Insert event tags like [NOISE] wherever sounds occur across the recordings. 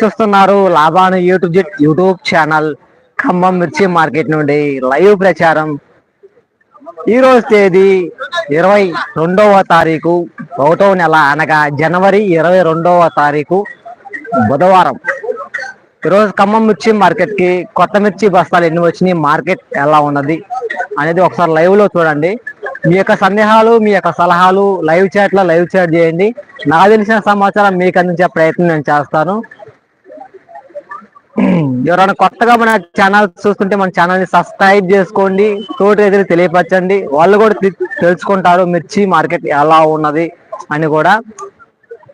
చూస్తున్నారు లాభాను YouTube YouTube channel Khammam మిర్చి మార్కెట్ నుండి లైవ్ ప్రచారం. ఈ రోజు తేదీ ఇరవై రెండవ తారీఖు. ఒకటో నెల అనగా జనవరి ఇరవై రెండవ తారీఖు బుధవారం. ఈరోజు ఖమ్మం మిర్చి మార్కెట్కి కొత్త మిర్చి బస్తాలు ఎన్ని వచ్చినాయి మార్కెట్ ఎలా ఉన్నది అనేది ఒకసారి లైవ్లో చూడండి. మీ యొక్క సందేహాలు మీ యొక్క సలహాలు లైవ్ చాట్లో లైవ్ చాట్ చేయండి. నాకు తెలిసిన సమాచారం మీకు అందించే ప్రయత్నం నేను చేస్తాను. ఎవరైనా కొత్తగా మన ఛానల్ చూస్తుంటే మన ఛానల్ని సబ్స్క్రైబ్ చేసుకోండి. తోటి రైతులు తెలియపరచండి. వాళ్ళు కూడా తెలుసుకుంటారు మిర్చి మార్కెట్ ఎలా ఉన్నది అని కూడా.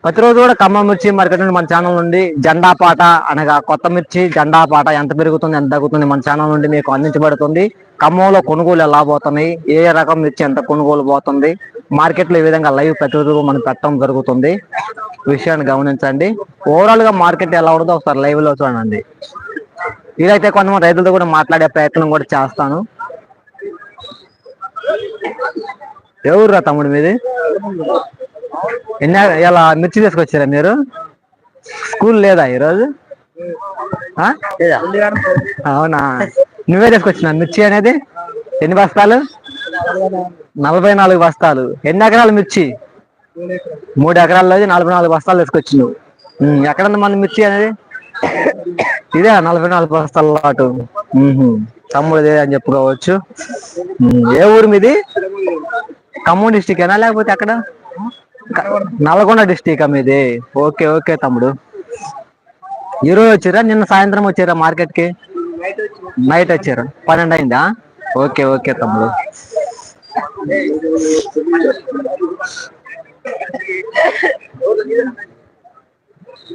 ప్రతిరోజు కూడా ఖమ్మం మిర్చి మార్కెట్ నుండి మన ఛానల్ నుండి జెండా పాట అనగా కొత్త మిర్చి జెండా పాట ఎంత పెరుగుతుంది ఎంత తగ్గుతుంది మన ఛానల్ నుండి మీకు అందించబడుతుంది. ఖమ్మంలో కొనుగోలు ఎలా పోతున్నాయి ఏ రకం మిర్చి ఎంత కొనుగోలు పోతుంది మార్కెట్లో ఈ విధంగా లైవ్ ప్రతిరోజు మనం పెట్టడం జరుగుతుంది. విషయాన్ని గమనించండి. ఓవరాల్గా మార్కెట్ ఎలా ఉంటుందో ఒకసారి లైవ్లో చూడండి. ఇదైతే కొంతమంది రైతులతో కూడా మాట్లాడే ప్రయత్నం కూడా చేస్తాను. ఎవరురా తమ్ముడు మీది? ఎన్ని ఇలా మిర్చి తీసుకొచ్చారా మీరు? స్కూల్ లేదా ఈరోజు? అవునా? నువ్వే తీసుకొచ్చినా మిర్చి అనేది? ఎన్ని బస్తాలు? నలభై నాలుగు బస్తాలు. ఎన్ని ఎకరాలు మిర్చి? మూడు ఎకరాల్లో నలభై నాలుగు బస్తాలు తీసుకొచ్చి నువ్వు ఎక్కడుంది మన మిర్చి అనేది? ఇదే నలభై నాలుగు బస్తాల లాటు. ఉహు, తమ్ముడిదే అని చెప్పుకోవచ్చు. ఏ ఊరు మీది? ఖమ్మం డిస్టిక్ ఏనా లేకపోతే ఎక్కడ? నల్గొండ డిస్టిక్ మీది? ఓకే ఓకే తమ్ముడు. ఈరోజు వచ్చారా? నిన్న సాయంత్రం వచ్చారా మార్కెట్కి? నైట్ వచ్చారు? పన్నెండు అయిందా? ఓకే ఓకే తమ్ముడు.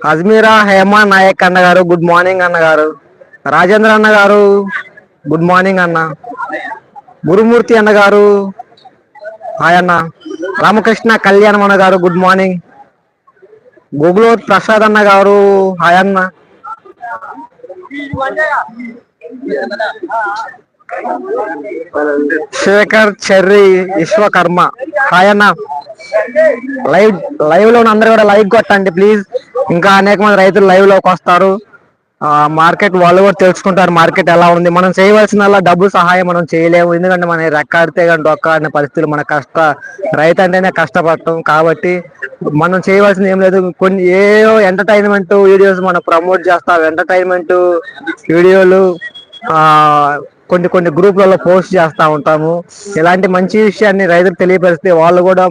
అజ్మీరా హేమా నాయక్ అన్న గారు గుడ్ మార్నింగ్ అన్న గారు. రాజేంద్ర అన్న గారు గుడ్ మార్నింగ్ అన్న. గురుమూర్తి అన్న గారు హాయ్ అన్న. రామకృష్ణ కళ్యాణం అన్న గారు గుడ్ మార్నింగ్. గుగ్లోత్ ప్రసాద్ అన్న గారు హాయ్ అన్న. శేఖర్ చెర్రి విశ్వకర్మ. హాయ్ అన్న. లైవ్ లైవ్లో అందరు అందరూ కూడా లైక్ కొట్టండి ప్లీజ్. ఇంకా అనేక మంది రైతులు లైవ్లోకి వస్తారు. ఆ మార్కెట్ వాళ్ళు కూడా తెలుసుకుంటారు మార్కెట్ ఎలా ఉంది. మనం చేయవలసిన డబ్బు సహాయం మనం చేయలేము. ఎందుకంటే మనం రెక్కాడితే కానీ అనే పరిస్థితులు మన కష్ట రైతు అంటేనే కష్టపడటం కాబట్టి మనం చేయవలసింది ఏం లేదు. కొన్ని ఏవో ఎంటర్టైన్మెంట్ వీడియోస్ మనం ప్రమోట్ చేస్తాం. ఎంటర్టైన్మెంట్ వీడియోలు ఆ కొన్ని కొన్ని గ్రూప్లలో పోస్ట్ చేస్తా ఉంటాము. ఇలాంటి మంచి విషయాన్ని రైతులు తెలియపరిస్తే వాళ్ళు కూడా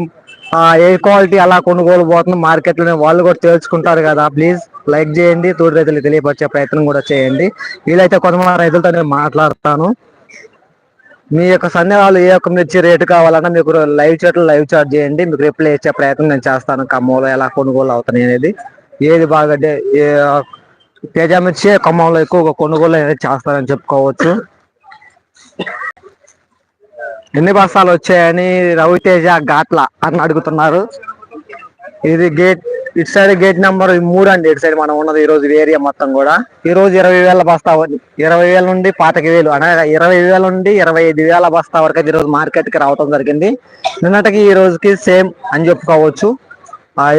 ఏ క్వాలిటీ అలా కొనుగోలు పోతుంది మార్కెట్లోనే వాళ్ళు కూడా తెలుసుకుంటారు కదా. ప్లీజ్ లైక్ చేయండి తోడు రైతులు తెలియపరిచే ప్రయత్నం కూడా చేయండి. వీలైతే కొంతమంది రైతులతో నేను మాట్లాడతాను. మీ యొక్క సందేహాలు ఏ యొక్క మిర్చి రేటు కావాలన్నా మీకు లైవ్ చాట్లు లైవ్ చాట్ చేయండి. మీకు రిప్లై ఇచ్చే ప్రయత్నం నేను చేస్తాను. ఖమ్మంలో ఎలా కొనుగోలు అవుతున్నాయి అనేది. ఏది బాగా తేజ మిర్చి ఖమ్మంలో ఎక్కువగా కొనుగోలు అనేది చేస్తారని చెప్పుకోవచ్చు. ఎన్ని బస్తాలు వచ్చాయని రవితేజ ఘాట్ల అని అడుగుతున్నారు. ఇది గేట్ ఇటు సైడ్ గేట్ నెంబర్ మూడు అండి. ఇటు సైడ్ మనం ఉన్నది ఈ రోజు ఏరియా మొత్తం కూడా. ఈ రోజు ఇరవై వేల బస్తా ఇరవై వేల నుండి పాతిక వేలు అనగా ఇరవై వేల నుండి ఇరవై ఐదు వేల బస్తా వరకు అయితే ఈ రోజు మార్కెట్కి రావడం జరిగింది. నిన్నటికి ఈ రోజుకి సేమ్ అని చెప్పుకోవచ్చు.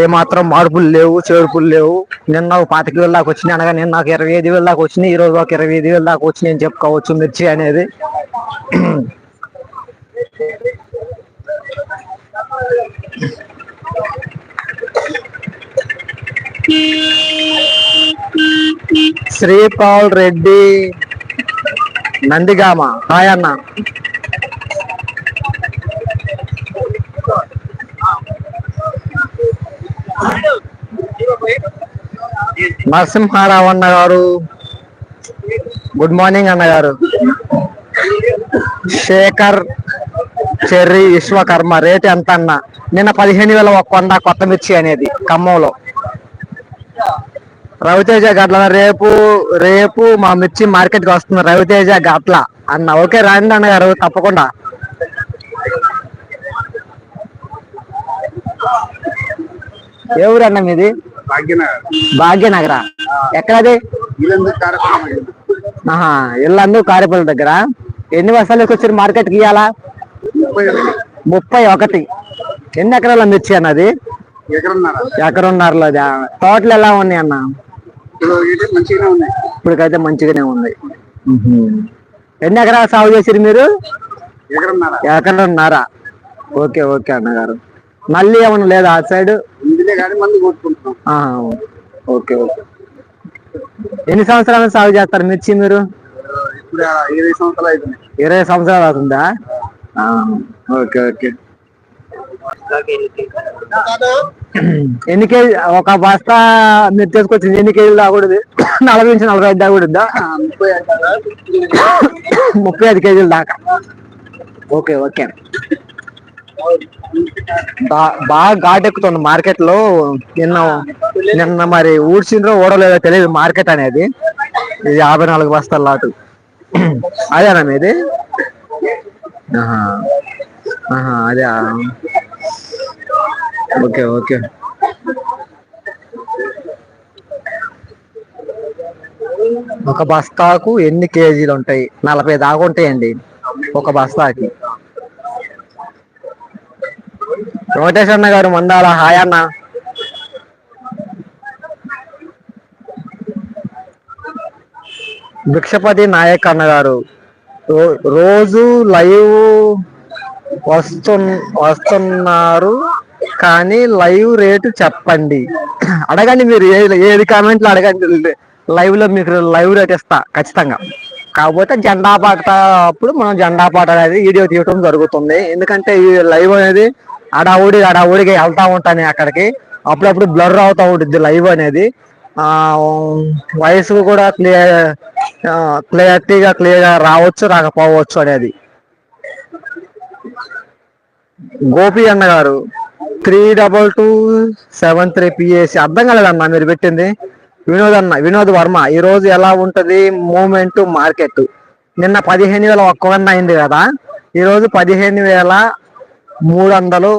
ఏమాత్రం మార్పులు లేవు చేర్పులు లేవు. నిన్న ఒక పాతిక వేల దాకా వచ్చినాయి అనగా నిన్న నాకు ఇరవై ఐదు వేల దాకా వచ్చినాయి. ఈ రోజు ఒక ఇరవై ఐదు వేల దాకా వచ్చినాయి అని చెప్పుకోవచ్చు మిర్చి అనేది. శ్రీపాల్ రెడ్డి నందిగామ. హాయ్ అన్న. నరసింహారావు అన్న గారు గుడ్ మార్నింగ్ అన్న గారు శేఖర్ చెర్రీ విశ్వకర్మ రేట్ ఎంత అన్న నిన్న పదిహేను వేల ఒక కొండ కొత్త మిర్చి అనేది ఖమ్మంలో. రవితేజ గట్ల రేపు రేపు మా మిర్చి మార్కెట్కి వస్తుంది రవితేజ గట్ల అన్న. ఓకే రండి అన్న గారు తప్పకుండా. ఏ ఊరు అన్న మీది? భాగ్యనగర్. భాగ్యనగర. ఎక్కడది? ఇల్లందు కారేపల్లి దగ్గర. ఎన్ని బస్తాలు వచ్చారు మార్కెట్ ఇవ్వాలా ముప్పై ఒకటి. ఎన్ని ఎకరాల మిర్చి అన్నది ఎకరన్నర. ఎకరున్నరలో తోటలు ఎలా ఉన్నాయి అన్న? ఇప్పటికైతే మంచిగానే ఉంది. ఎన్ని ఎకరాలు సాగు చేసారు మీరు? ఎకరన్నారా. ఎకరన్నారా. ఓకే ఓకే అన్నగారు. మళ్ళీ ఏమన్నా లేదా ఆ సైడ్? ఇందులే కానీ మంది కొట్టుకుంటున్నాం. Okay okay. ఎన్ని సంవత్సరాలు సాగు చేస్తారు మిర్చి మీరు? ఇప్పుడు ఇరవై సంవత్సరాలు అవుతున్నాయి ఇరవై సంవత్సరాలు అవుతుందా? Okay okay. ఎన్ని కేజీ ఒక బస్తా మీరు తీసుకొచ్చింది ఎన్ని కేజీలు దాకూడదు నలభై నుంచి నలభై ఐదు దాకూడదా ముప్పై ఐదు కేజీలు దాకా. Okay okay. బాగా ఘాటెక్కుతుంది మార్కెట్లో. నిన్న నిన్న మరి ఊడ్చిండ్రో ఓడలేదో తెలియదు మార్కెట్ అనేది. ఇది యాభై నాలుగు బస్తాల లాటు. అదేనా మీది? అదే. Okay okay. ఒక బస్తాకు ఎన్ని కేజీలు ఉంటాయి నలభై దాకా ఉంటాయండి. ఒక బస్తాకి. లోటేష్ అన్న గారు మందాల. హాయ్ అన్న. భిక్షపతి నాయక్ అన్న గారు. రోజు లైవ్ వస్తు వస్తున్నారు. కానీ లైవ్ రేటు చెప్పండి. అడగండి మీరు. ఏది ఏది కామెంట్లు అడగండి. లైవ్లో మీకు లైవ్ రేట్ ఇస్తా. ఖచ్చితంగా. కాకపోతే జెండా పాట అప్పుడు మనం జెండా పాట అనేది వీడియో తీయటం జరుగుతుంది. ఎందుకంటే ఈ లైవ్ అనేది అడావుడి అడావుడిగా వెళ్తా ఉంటాను అక్కడికి. అప్పుడప్పుడు బ్లర్ అవుతా ఉంటుంది లైవ్ అనేది. వయసు కూడా క్లియర్ క్లియర్టీగా క్లియర్గా రావచ్చు రాకపోవచ్చు అనేది. గోపి అన్న గారు three double two seven three PSC అర్థం కాలేదన్న మీరు పెట్టింది? వినోద్ అన్న వినోద్ వర్మ ఈ రోజు ఎలా ఉంటది మూమెంట్ మార్కెట్ నిన్న పదిహేను వేల ఒక్క అయింది కదా. ఈ రోజు పదిహేను వేల మూడు వందలు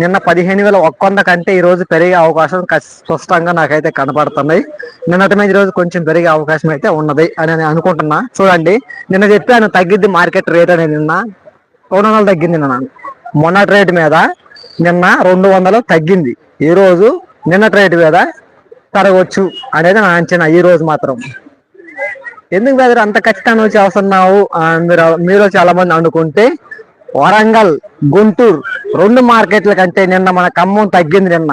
నిన్న పదిహేను వేల ఒక్క వంద కంటే ఈ రోజు పెరిగే అవకాశం స్పష్టంగా నాకైతే కనపడుతున్నాయి. నిన్నటి మీద ఈరోజు రోజు కొంచెం పెరిగే అవకాశం అయితే ఉన్నది అని నేను అనుకుంటున్నా. చూడండి నిన్న చెప్పాను తగ్గిద్ది మార్కెట్ రేట్ అనేది నిన్న రెండు వందలు తగ్గింది నిన్న. మొన్నటి రేటు మీద నిన్న రెండు వందలు తగ్గింది. ఈ రోజు నిన్నటి రేటు మీద తరగవచ్చు అనేది నా అంచనా ఈ రోజు మాత్రం. ఎందుకు బ్రదర్ అంత ఖచ్చితంగా వచ్చి వస్తున్నావు? మీరు మీరు చాలా మంది అనుకుంటే వరంగల్ గుంటూరు రెండు మార్కెట్ల కంటే నిన్న మన ఖమ్మం తగ్గింది నిన్న.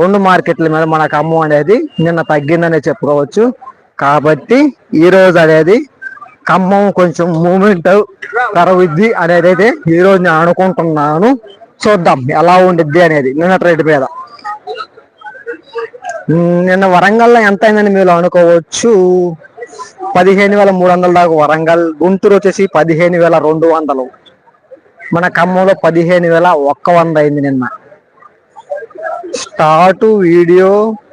రెండు మార్కెట్ల మీద మన ఖమ్మం అనేది నిన్న తగ్గిందనే చెప్పుకోవచ్చు. కాబట్టి ఈ రోజు అనేది ఖమ్మం కొంచెం మూమెంట్ తరవిద్ది అనేది అయితే ఈ రోజు నేను అనుకుంటున్నాను. చూద్దాం ఎలా ఉండిద్ది అనేది నిన్న రేటు మీద. నిన్న వరంగల్లో ఎంత అయిందని మీరు అనుకోవచ్చు. పదిహేను వేల మూడు వందల దాకా వరంగల్ గుంటూరు వచ్చేసి పదిహేను వేల రెండు వందలు. మన ఖమ్మంలో పదిహేను వేల ఒక్క వంద అయింది నిన్న. స్టార్ట్ వీడియో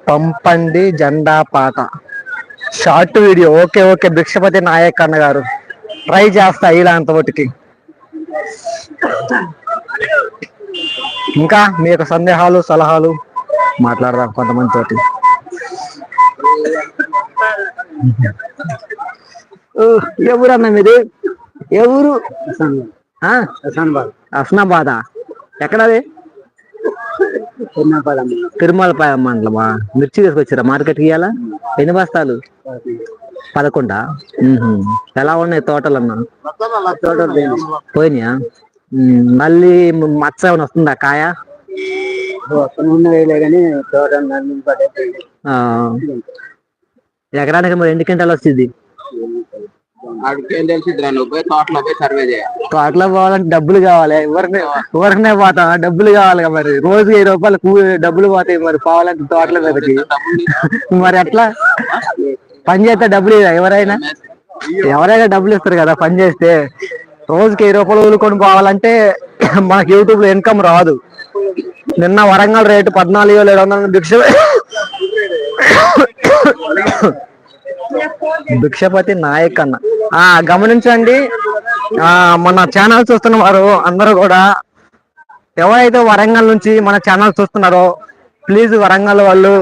పంపండి జెండా పాట. Short video. Okay okay. Bhikshapati Naik అన్న గారు. ట్రై చేస్తా ఇలాంత ఒకటికి ఇంకా మీ యొక్క సందేహాలు సలహాలు మాట్లాడదాం కొంతమంది తోటి ఎవరన్నా అన్న మీది? ఎవరు? హస్నాబాద్ ఎక్కడది? తిరుమలపాయ మండలమా? మిర్చి తీసుకొచ్చారా? మార్కెట్కి ఇవాళ ఎన్ని బస్తాలు? పదకొండా. ఎలా ఉన్నాయి తోటలు అన్న పోయినాయా. మళ్ళీ మచ్చ ఏమైనా వస్తుందా? కాయ. ఎకరానికి మరి ఎన్ని క్వింటాలు వస్తుంది? ఆడికేం తెలిసిద్దిరా నువ్వు పోయి తోటలో పోయి సర్వే చేయాలి. తోటలో పోవాలంటే డబ్బులు కావాలి. ఎవరిని ఎవరికనే పోతా డబ్బులు కావాలి మరి. రోజు వెయ్యి రూపాయలు డబ్బులు పోతాయి మరి పోవాలంటే తోటల మీదకి. మరి ఎట్లా? పని చేస్తే డబ్బులు ఎవరైనా? ఎవరైనా డబ్బులు ఇస్తారు కదా పని చేస్తే. రోజుకి వెయ్యి రూపాయలు ఊరుకొని పోవాలంటే మనకి యూట్యూబ్లో ఇన్కమ్ రాదు. నిన్న వరంగల్ రేటు పద్నాలుగు వేల ఏడు వందల భిక్ష భిక్షపతి నాయక్ అన్న. ఆ గమనించండి. ఆ మన ఛానల్ చూస్తున్న వారు అందరూ కూడా ఎవరైతే వరంగల్ నుంచి మన ఛానల్ చూస్తున్నారో ప్లీజ్ వరంగల్ వాళ్ళు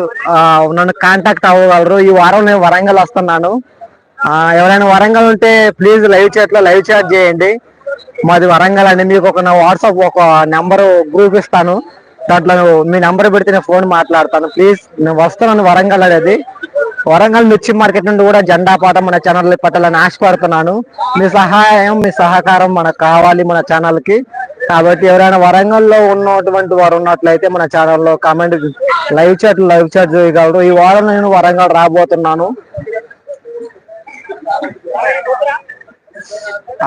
నన్ను కాంటాక్ట్ అవ్వగలరు. ఈ వారం నేను వరంగల్ వస్తున్నాను. ఎవరైనా వరంగల్ ఉంటే ప్లీజ్ లైవ్ చాట్లో లైవ్ చాట్ చేయండి. మాది వరంగల్ అండి. మీకు ఒక నా వాట్సాప్ ఒక నెంబర్ గ్రూప్ ఇస్తాను. దాంట్లో మీ నెంబర్ పెడితే నేను ఫోన్ మాట్లాడతాను. ప్లీజ్ నేను వస్తున్నాను వరంగల్ అనేది. వరంగల్ మిర్చి మార్కెట్ నుండి కూడా జెండా పాట మన ఛానల్ పట్టాలని ఆశపడుతున్నాను. మీ సహాయం మీ సహకారం మనకు కావాలి మన ఛానల్కి. కాబట్టి ఎవరైనా వరంగల్లో ఉన్నటువంటి వారు ఉన్నట్లయితే మన ఛానల్లో comment live chat live chat చేయగలరు. ఈ వారం నేను వరంగల్ రాబోతున్నాను.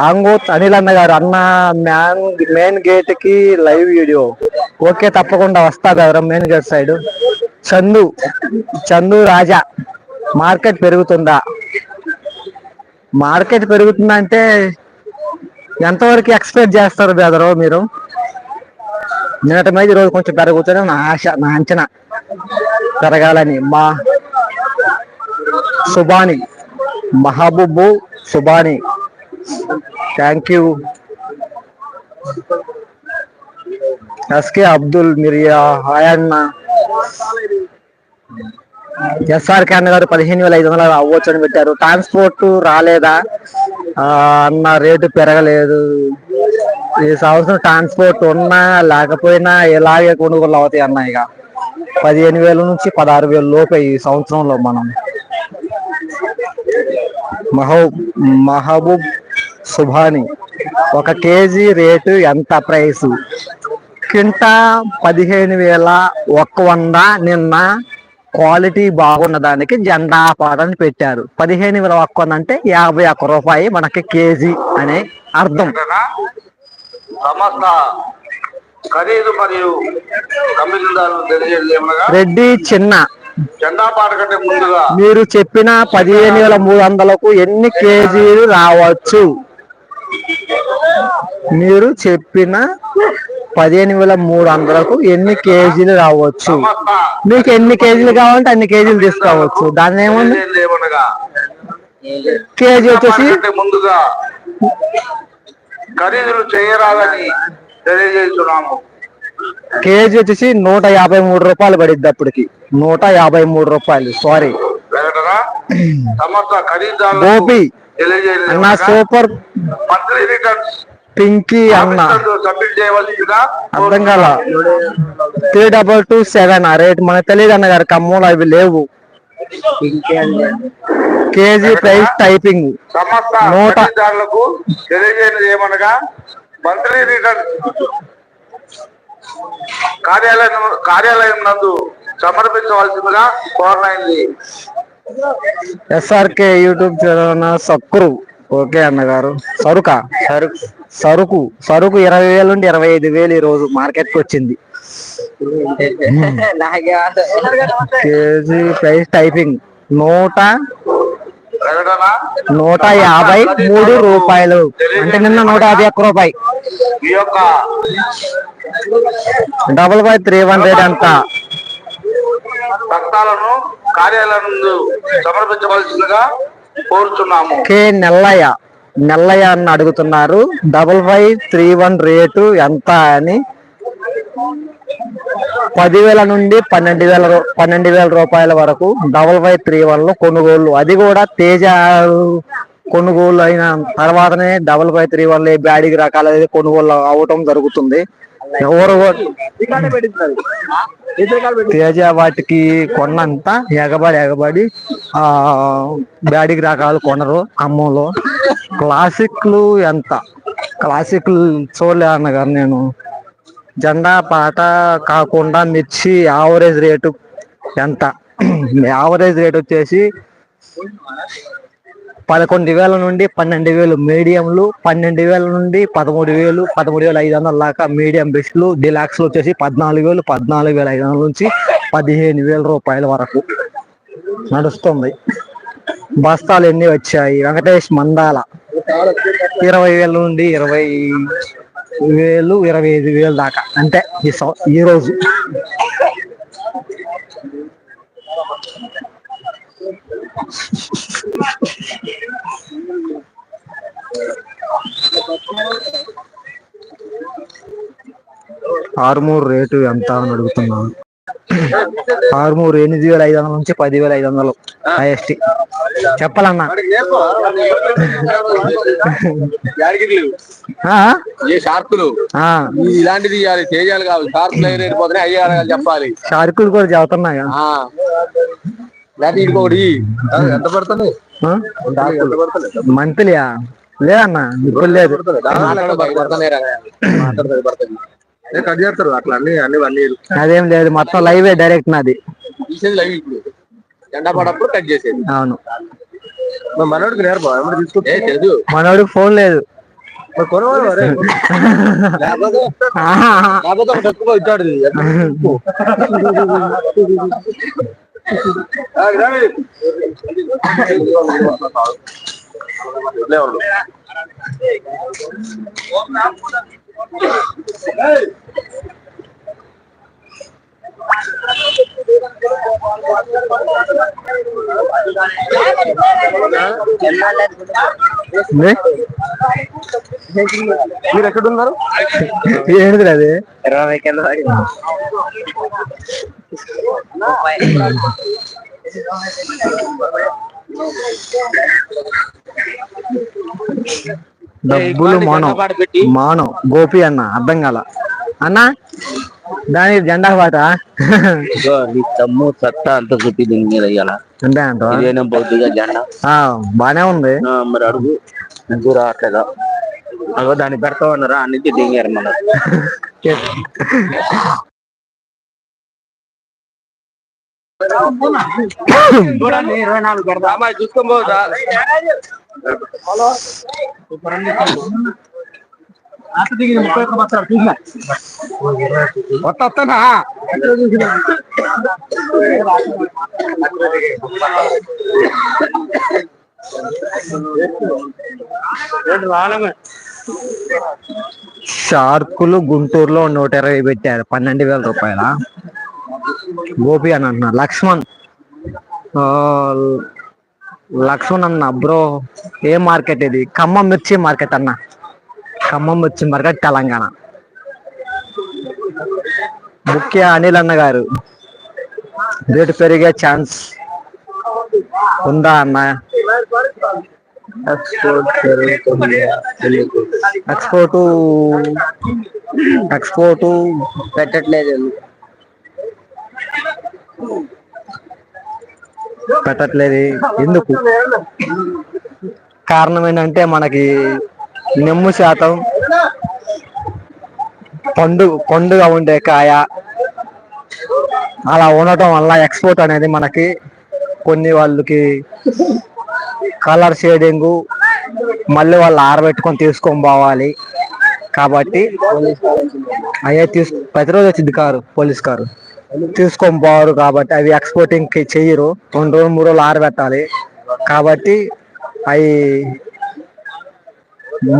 ఆంగోత్ అనిల్ అన్న గారు అన్న మ్యాన్ మెయిన్ గేట్కి లైవ్ వీడియో ఓకే తప్పకుండా వస్తా కదా main gate side Chandu Chandu Raja. Market పెరుగుతుందా? మార్కెట్ పెరుగుతుందంటే ఎంతవరకు ఎక్స్పెక్ట్ చేస్తారు బెదరు మీరు? నిన్నటి మీద ఈరోజు కొంచెం పెరుగుతుంది నా ఆశ నా అంచనా. పెరగాలని. మా Subani Mahaboob Subani. Thank you SK Abdul Miriya hi అన్న ఎస్ఆర్ ఖాన్ గారు పదిహేను వేల ఐదు వందలు అవ్వచ్చు అని పెట్టారు. ట్రాన్స్పోర్ట్ రాలేదా? అన్న రేటు పెరగలేదు. ఈ సంవత్సరం ట్రాన్స్పోర్ట్ ఉన్నా లేకపోయినా ఇలాగే కొనుగోలు అవుతాయి అన్న ఇక. పదిహేను వేల నుంచి పదహారు వేల లోపే ఈ సంవత్సరంలో మనం. మహబూబ్ మహబూబ్ సుభాని ఒక కేజీ రేటు ఎంత ప్రైస్? కింట పదిహేను వేల ఒక్క వంద నిన్న క్వాలిటీ బాగున్న దానికి జెండా పాటని పెట్టారు. పదిహేను వేల ఒక్క అంటే యాభై ఒక్క రూపాయి మనకి కేజీ అనే అర్థం. సమస్త ఖరీదు మరియు కంపెనీదారులు తెలియజేయమనగా రెడ్డి చిన్న. జెండా పాట కంటే ముందుగా మీరు చెప్పిన పదిహేను వేల మూడు వందలకు ఎన్ని కేజీలు రావచ్చు? మీరు చెప్పిన పదిహేను వేల మూడు వందలకు ఎన్ని కేజీలు రావచ్చు? మీకు ఎన్ని కేజీలు కావాలంటే అన్ని కేజీలు తీసుకోవచ్చు దాన్ని ఏముంది? కేజీ వచ్చేసి ముందుగా ఖరీదులు చేయరాదని తెలియజేస్తున్నాము. కేజీ వచ్చేసి నూట యాభై మూడు రూపాయలు పడిద్ది అప్పటికి. నూట యాభై మూడు రూపాయలు sorry. Gopi super monthly returns Pinky అన్న. అర్థం కాల. త్రీ డబల్ టూ సెవెన్ ఆ రేట్ మనకు తెలియదు అన్న గారు కమ్మూలు అవి లేవు. KG price typing. నూట- ఏమనగా మంత్లీ రిటర్న్ కార్యాలయం కార్యాలయం నందు సమర్పించవలసిందిగా కోరనైంది ఎస్ఆర్కే యూట్యూబ్ ఛానల్ సక్కురు ఓకే అన్నగారు. సరుక? సరుకు సరుకు. సరుకు ఇరవై వేల నుండి ఇరవై ఐదు వేలు ఈ రోజు మార్కెట్కి వచ్చింది [LAUGHS] కేజీ ప్రైస్ టైపింగ్. నూట నూట యాభై మూడు రూపాయలు. అంటే నిన్న నూట యాభై ఒక్క రూపాయి. డబల్ బై త్రీ హండ్రెడ్ అంత పత్రాలను కార్యాలయం సమర్పించవలసిందిగా కోరుతున్నాము. కే నెల్లయ్య నెల్లయ్య అని అడుగుతున్నారు. Double five three one rate ఎంత అని. పదివేల నుండి పన్నెండు వేల పన్నెండు వేల రూపాయల వరకు డబల్ ఫైవ్ త్రీ వన్ కొనుగోళ్ళు అది కూడా తేజ కొనుగోలు అయిన తర్వాతనే డబల్ ఫైవ్ త్రీ వన్లో బ్యాడికి రకాల కొనుగోలు అవటం జరుగుతుంది. ఎవరు తేజ వాటికి కొన్నంత ఎగబడి ఎగబడి ఆ బ్యాడికి రకాలు కొనరు ఖమ్మంలో క్లాసిక్లు ఎంత? క్లాసిక్లు చూడలే అన్నగారు నేను. జెండా పాట కాకుండా మిర్చి యావరేజ్ రేటు ఎంత? [CLEARS THROAT] యావరేజ్ రేట్ వచ్చేసి పదకొండు వేల నుండి పన్నెండు వేలు మీడియంలు పన్నెండు వేల నుండి పదమూడు వేలు పదమూడు వేల ఐదు వందల దాకా మీడియం బెస్ట్లు డిలాక్స్లు వచ్చేసి పద్నాలుగు వేలు పద్నాలుగు వేల ఐదు వందల నుంచి పదిహేను వేల రూపాయల వరకు నడుస్తుంది. బస్తాలు ఎన్ని వచ్చాయి? వెంకటేష్ మందాల. ఇరవై వేల నుండి ఇరవై వేలు ఇరవై ఐదు వేలు దాకా. అంటే ఈ సం- ఈ రోజు. ఆరుమూరు రేటు ఎంత అని అడుగుతున్నాను ఆరుమూరు ఎనిమిది వేల ఐదు వందల నుంచి పది వేల ఐదు వందలు హైయెస్ట్ చెప్పాలన్నా. ఇలాంటిది ఇవ్వాలి తేజాలు కావాలి. అడగాలి చెప్పాలి. షార్కులు కూడా చదువుతున్నాయి ఆ లేకపోతే ఇంకొకటి ఎంత పడుతుంది ఎంత పడుతుంది మంత్లీయా? లేదన్నా ఇప్పుడు లేదు. కట్ చేస్తారు అట్లా అన్ని అన్ని అన్ని అదేం లేదు మొత్తం లైవే డైరెక్ట్ నాది. లైవ్ ఇప్పుడు. పడప్పుడు కట్ చేసేది. అవును. మనోడికి నేర్పా తీసుకుంటే? తెలుసు మనోడికి ఫోన్ లేదు. మరి కొనవాలి [LAUGHS] మరి. లేకపోతే ఆహా. లేకపోతే ఒక తక్కువ ఇచ్చాడు ఇది. ఆ, గ్రామి. లేవండు. ఉంది? మీరు ఎక్కడ ఉన్నారు ఏంటిది అది ఇరవై కింద డబ్బులు మానం మానం గోపి అన్న అర్థం కాల. అన్న దానికి జెండా పాట నీ తమ్ము సత్తా అంత చుట్టి దీని మీద ఇయ్యాల అంతే అంట జెండా? బానే ఉంది. మరి అడుగు. నాకు రావట్లేదా? అగో దాన్ని పెడతామన్నారా అన్నింటి దిగారు మన [LAUGHS] ఇరవై నాలుగు పెడతా వస్తానా షార్కులు గుంటూరులో నూట ఇరవై పెట్టారు. పన్నెండు వేల రూపాయల? గోపి అని అంటున్నా. లక్ష్మణ్. ఆ, లక్ష్మణ్ అన్న బ్రో ఏ మార్కెట్ ఇది? ఖమ్మం మిర్చి మార్కెట్ అన్న. ఖమ్మం మిర్చి మార్కెట్ తెలంగాణ. ముఖ్య అనిల్ అన్న గారు. రేటు పెరిగే ఛాన్స్ ఉందా అన్న? ఎక్స్పోర్ట్ ఎక్స్పోర్ట్ పెట్టట్లేదు. పెట్టట్లేదు. ఎందుకు? కారణం ఏంటంటే మనకి నెమ్ము శాతం పండు పండుగ ఉండే కాయ అలా ఉండటం వల్ల ఎక్స్పోర్ట్ అనేది మనకి కొన్ని వాళ్ళకి కలర్ షేడింగ్ మళ్ళీ వాళ్ళు ఆరబెట్టుకొని తీసుకొని పోవాలి. కాబట్టి అయ్యే తీసు ప్రతిరోజు వచ్చింది కారు పోలీస్ కారు. తీసుకొని పోరు కాబట్టి అవి ఎక్స్పోర్టింగ్కి చెయ్యరు రెండు రోజులు మూడు రోజులు ఆరబెట్టాలి. కాబట్టి అవి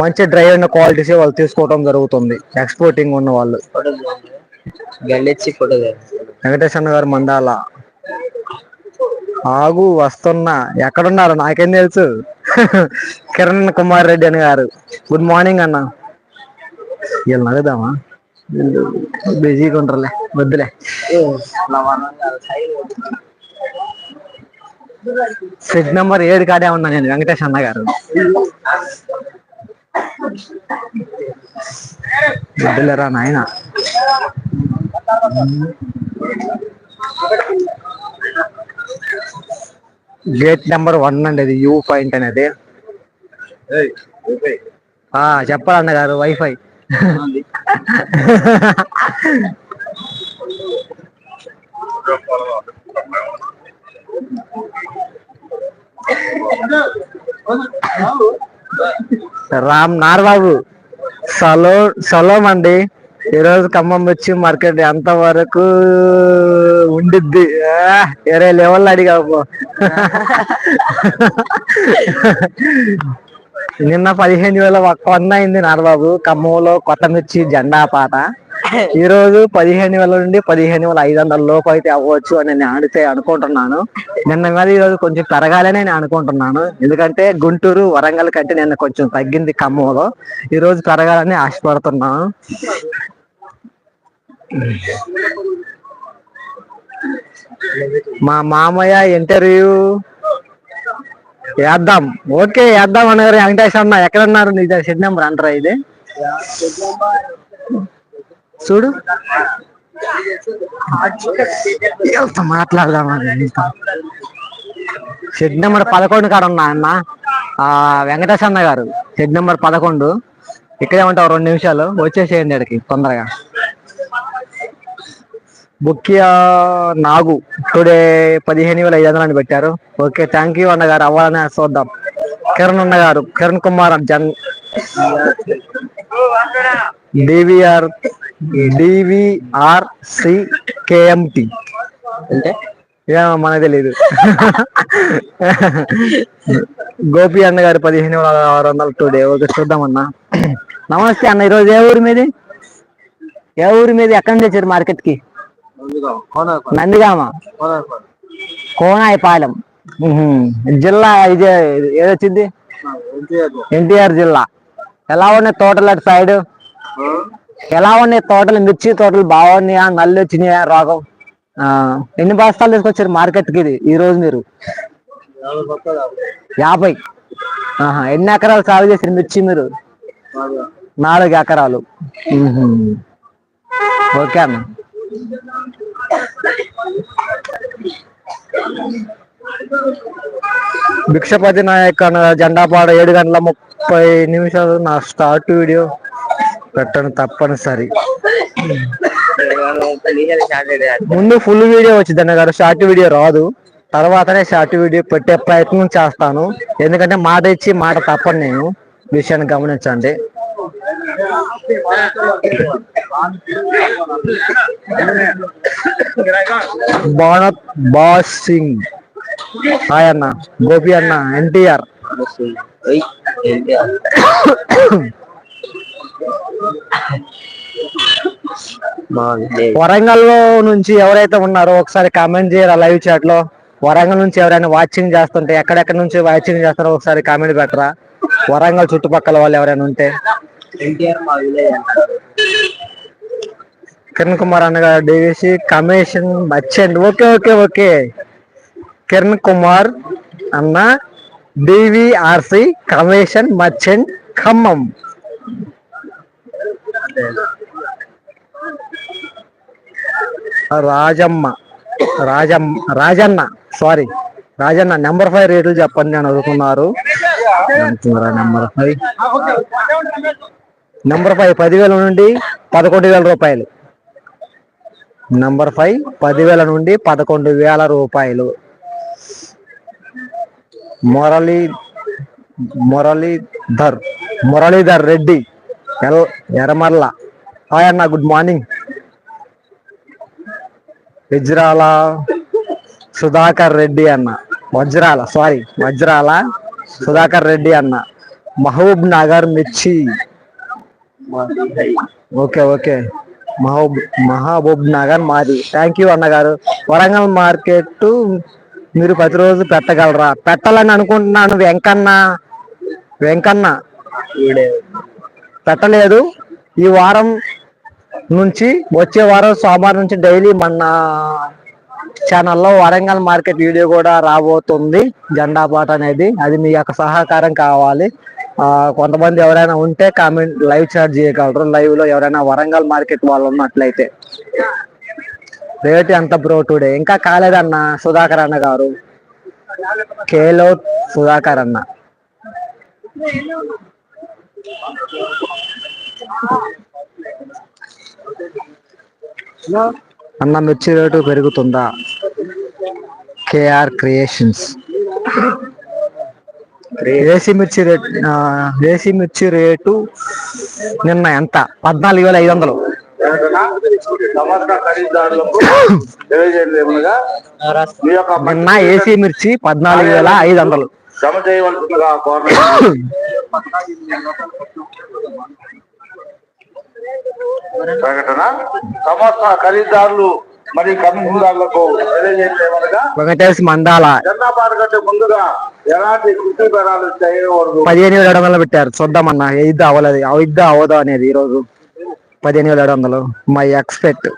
మంచి డ్రై అయిన క్వాలిటీస్ వాళ్ళు తీసుకోవడం జరుగుతుంది. ఎక్స్పోర్టింగ్ ఉన్న వాళ్ళు. వెంకటేశ్వర గారు మందాల. ఆగు వస్తున్నా. ఎక్కడున్నారు? నాకేం తెలుసు. [LAUGHS] కిరణ్ కుమార్ రెడ్డి అని గారు. గుడ్ మార్నింగ్ అన్న. వీళ్ళని అడుగుదామా వీళ్ళు బిజీగా ఉంటారులే వద్దులే. సెట్ నెంబర్ ఏడు కాడే ఉన్నా నేను వెంకటేష్ అన్న గారు. వద్దులేరా నాయన? గేట్ నెంబర్ వన్ అండి అది యూ పాయింట్ అనేది. ఆ చెప్పాలన్న గారు వైఫై రామ్ నార్బాబు సలో సలోం అండి. ఈరోజు ఖమ్మం వచ్చి మార్కెట్ ఎంత వరకు ఉండిద్ది? వేరే లెవెల్ అడిగా నిన్న పదిహేను వేల ఒక్క వంద అయింది నారబాబు. ఖమ్మంలో కొత్త మిర్చి జెండా పాట. ఈ రోజు పదిహేను వేల నుండి పదిహేను వేల ఐదు వందల లోపు అయితే అవ్వచ్చు అని నేను ఆడితే అనుకుంటున్నాను. నిన్న మీద ఈ రోజు కొంచెం పెరగాలని నేను అనుకుంటున్నాను. ఎందుకంటే గుంటూరు వరంగల్ కంటే నిన్న కొంచెం తగ్గింది ఖమ్మంలో. ఈ రోజు పెరగాలని ఆశపడుతున్నాను. మా మామయ్య ఇంటర్వ్యూ వేద్దాం. ఓకే వేద్దాం అన్నారు వెంకటేష్ అన్న ఎక్కడ ఉన్నారు నీ సెట్ నెంబర్ అంటారా ఇది? చూడు. వీళ్ళతో మాట్లాడదామని షెడ్ నెంబర్ పదకొండు కాడ ఉన్నా అన్న. ఆ వెంకటేశ్ అన్న గారు షెడ్ నెంబర్ పదకొండు. ఇక్కడే ఉంటావు రెండు నిమిషాలు. వచ్చేసేయండి అక్కడికి తొందరగా. ముఖ్య నాగు. టుడే పదిహేను వేల ఐదు వందలు అని పెట్టారు. ఓకే థ్యాంక్ యూ అన్నగారు. అవ్వాలని చూద్దాం. కిరణ్ అన్నగారు కిరణ్ కుమార్ జన్ డివిఆర్ డివిఆర్ సి కేఎంటి అంటే? ఏమో మనకు తెలియదు గోపి అన్న గారు పదిహేను వేల ఆరు వందలు టుడే ఓకే చూద్దామన్నా. నమస్తే అన్న ఈరోజు ఏ ఊరి మీది? ఏ ఊరి మీది? ఎక్కడి నుంచి వచ్చారు మార్కెట్కి నందిగామ కోనాయిపాలెం. జిల్లా ఇది ఏదొచ్చింది? ఎన్టీఆర్ జిల్లా. ఎలా ఉన్నాయి తోటలు అటు సైడ్? ఎలా ఉన్నాయి తోటలు? మిర్చి తోటలు బాగున్నాయా? నల్లి వచ్చినాయా? రోగం? ఎన్ని బస్తాలు తీసుకొచ్చారు మార్కెట్కి ఇది? ఈ రోజు మీరు? యాభై ఎన్ని ఎకరాలు సాగు చేశారు మిర్చి మీరు? నాలుగు. ఎకరాలు. ఓకే అన్న. భిక్షపతి నాయక్ జెండాపాడ ఏడు గంటల ముప్పై నిమిషాలు నా స్టార్ట్ వీడియో పెట్టను తప్పనిసరి. ముందు ఫుల్ వీడియో వచ్చింది అన్న గారు షార్ట్ వీడియో రాదు. తర్వాతనే షార్ట్ వీడియో పెట్టే ప్రయత్నం చేస్తాను. ఎందుకంటే మాట ఇచ్చి మాట తప్పను నేను. విషయాన్ని గమనించండి. భారత్ బాస్ సింగ్. హాయ్ అన్న. గోపి అన్న. ఎన్టీఆర్. వరంగల్లో నుంచి ఎవరైతే ఉన్నారో ఒకసారి కామెంట్ చేయరా లైవ్ చాట్లో? వరంగల్ నుంచి ఎవరైనా వాచింగ్ చేస్తుంటే ఎక్కడెక్కడ నుంచి వాచింగ్ చేస్తారో ఒకసారి కామెంట్ పెట్టరా? వరంగల్ చుట్టుపక్కల వాళ్ళు ఎవరైనా ఉంటే. ఎన్టీఆర్ మా విలేజ్ కిరణ్ కుమార్ అన్నగారు డివిసి కమిషన్ వచ్చండి okay okay okay. Kiran Kumar అన్న DVRC commission merchant Khammam. Rajamma Rajamma Rajanna sorry Rajanna number five రేట్లు చెప్పండి అని అడుగుతున్నారు. నెంబర్ ఫైవ్ నంబర్ ఫైవ్ పదివేల నుండి పదకొండు వేల రూపాయలు. నంబర్ ఫైవ్ పదివేల నుండి పదకొండు వేల రూపాయలు. మురళీ మురళీధర్ మురళీధర్ రెడ్డి ఎల్ ఎర్రమర్ల. హాయ్ అన్న గుడ్ మార్నింగ్ వజ్రాల సుధాకర్ రెడ్డి అన్న. వజ్రాల సారీ వజ్రాల సుధాకర్ రెడ్డి అన్న. మహబూబ్ నగర్ మిర్చి. Okay okay. మహబూబ్ మహబూబ్ నగర్ మాది. థ్యాంక్ యూ అన్నగారు. వరంగల్ మార్కెట్ మీరు ప్రతిరోజు పెట్టగలరా? పెట్టాలని అనుకుంటున్నాను వెంకన్న. వెంకన్న. పెట్టలేదు. ఈ వారం నుంచి వచ్చే వారం సోమవారం నుంచి డైలీ మన ఛానల్లో వరంగల్ మార్కెట్ వీడియో కూడా రాబోతుంది. జెండా పాట అనేది. అది మీ యొక్క సహకారం కావాలి. కొంతమంది ఎవరైనా ఉంటే కామెంట్ లైవ్ చాట్ చేయగలరు. లైవ్లో ఎవరైనా వరంగల్ మార్కెట్ వాళ్ళు ఉన్నట్లయితే. రేట్ ఎంత బ్రో టుడే ఇంకా కాలేదన్న సుధాకర్ అన్న గారు. కేలో సుధాకర్ అన్న. అన్న మిర్చి రేటు పెరుగుతుందా? కేఆర్ క్రియేషన్స్ ఏసీ మిర్చి రేట్ ఏసీ మిర్చి రేటు నిన్న ఎంత? పద్నాలుగు వేల ఐదు వందలు. నిన్న ఏసీ మిర్చి పద్నాలుగు వేల ఐదు వందలు. ప్రకటన. సమస్త ఖరీదారులు మరి ఏమనగా వెంకటేష్ మందాల. జెండా పాట కంటే ముందుగా ఎలాంటి కృషి బేరాలు చేయకూడదు? పదిహేను వేల ఏడు వందలు పెట్టారు. చూద్దామన్నా ఇద్దా అవ్వలేదు. ఇద్దా అవ్వదు అనేది ఈ రోజు పదిహేను వేల ఏడు వందలు. My expect.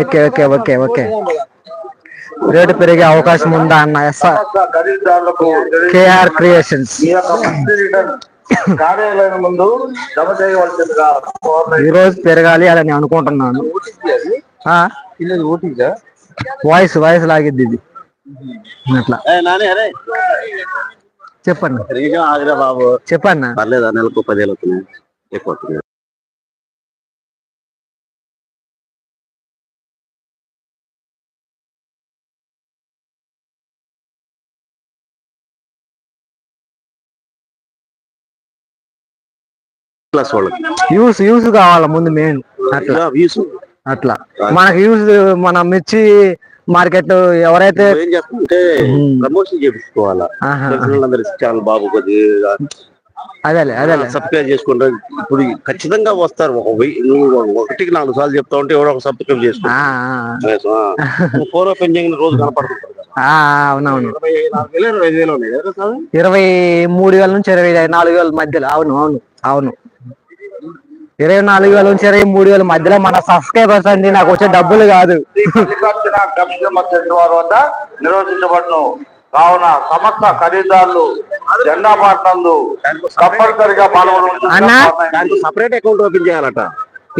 Okay okay okay okay. Rate పెరిగే అవకాశం ఉందా అన్న కేఆర్ క్రియేషన్స్. కార్యాలయం ముందు ఈ రోజు పెరగాలి అని నేను అనుకుంటున్నాను ఆ ఓటీజా వాయిస్ వాయిస్ లాగిద్ది ఇది అట్లా చెప్పండి బాబు చెప్పన్నా పర్లేదా నెలకు పదివేలు అవుతున్నాయి ఎక్కువ అవుతున్నాయి యూస్ యూస్ కావాలా ముందు మెయిన్ అట్లా వ్యూస్ అట్లా. మనకు యూస్ మన మిర్చి మార్కెట్ ఎవరైతే ఏం చేస్తుంటే ప్రమోషన్ చేపించుకోవాలా? బాబు కొద్దిగా అదేలే అదేలే. సబ్స్క్రైబ్ చేసుకుంటా ఇప్పుడు ఖచ్చితంగా వస్తారు. ఒక నువ్వు ఒకటికి నాలుగు సార్లు చెప్తా ఉంటే ఎవడో ఒక సబ్స్క్రైబ్ చేసుకో ఆ, ఫోన్ ఓపెన్ చేయగానే రోజు ఆ, అవునవును. ఇరవై మూడు వేల నుంచి ఇరవై నాలుగు వేల మధ్యలో అవును అవును అవును. ఇరవై నాలుగు వేల నుంచి ఇరవై మూడు వేల మధ్యలో మన సబ్స్క్రైబర్స్ అండి నాకు వచ్చే డబ్బులు కాదు. వద్ద నిర్వహించబడును కావున సమస్త ఖరీదారులు జెండా పాటనందు తప్పనిసరిగా దానికి సపరేట్ అకౌంట్ ఓపెన్ చేయాలట.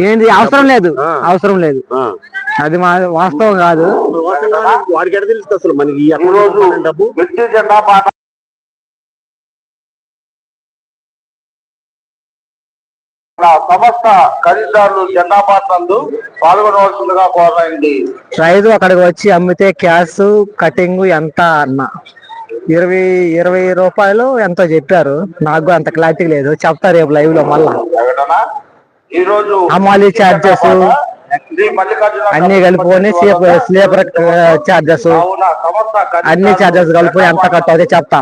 ఏంటి అవసరం లేదు. అవసరం లేదు. అది మా వాస్తవం కాదు. వాడికి ఎడ తెలుస్తుంది అసలు మనకి డబ్బు? జెండా పాట సమస్త ఖరీదారులు జెండా పాటనందు పాల్గొనవలసిందిగా కోరండి రైతు అక్కడికి వచ్చి అమ్మితే క్యాష్ కటింగ్ ఎంత అన్న? ఇరవై ఇరవై రూపాయలు ఎంతో చెప్పారు? నాకు అంత క్లారిటీ లేదు. చెప్తారు రేపు లైవ్లో మళ్ళా ఈ రోజు అమ్మాలి మల్లికార్జున అన్ని కలుపుకొని స్లీపర్ చార్జెస్ అన్ని చార్జెస్ కలిపి ఎంత కట్ అవుతాయి చెప్తా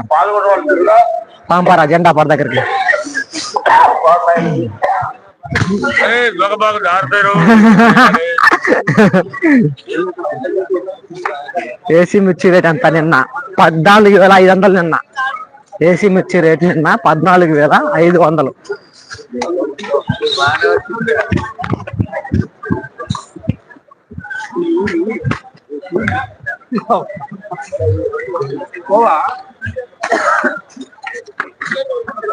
పంపరా జెండా పడ దగ్గరికి. [LAUGHS] ఏసీ మిర్చి రేట్ ఎంత నిన్న? పద్నాలుగు వేల ఐదు వందలు నిన్న. ఏసీ మిర్చి రేట్ నిన్న పద్నాలుగు వేల ఐదు వందలు.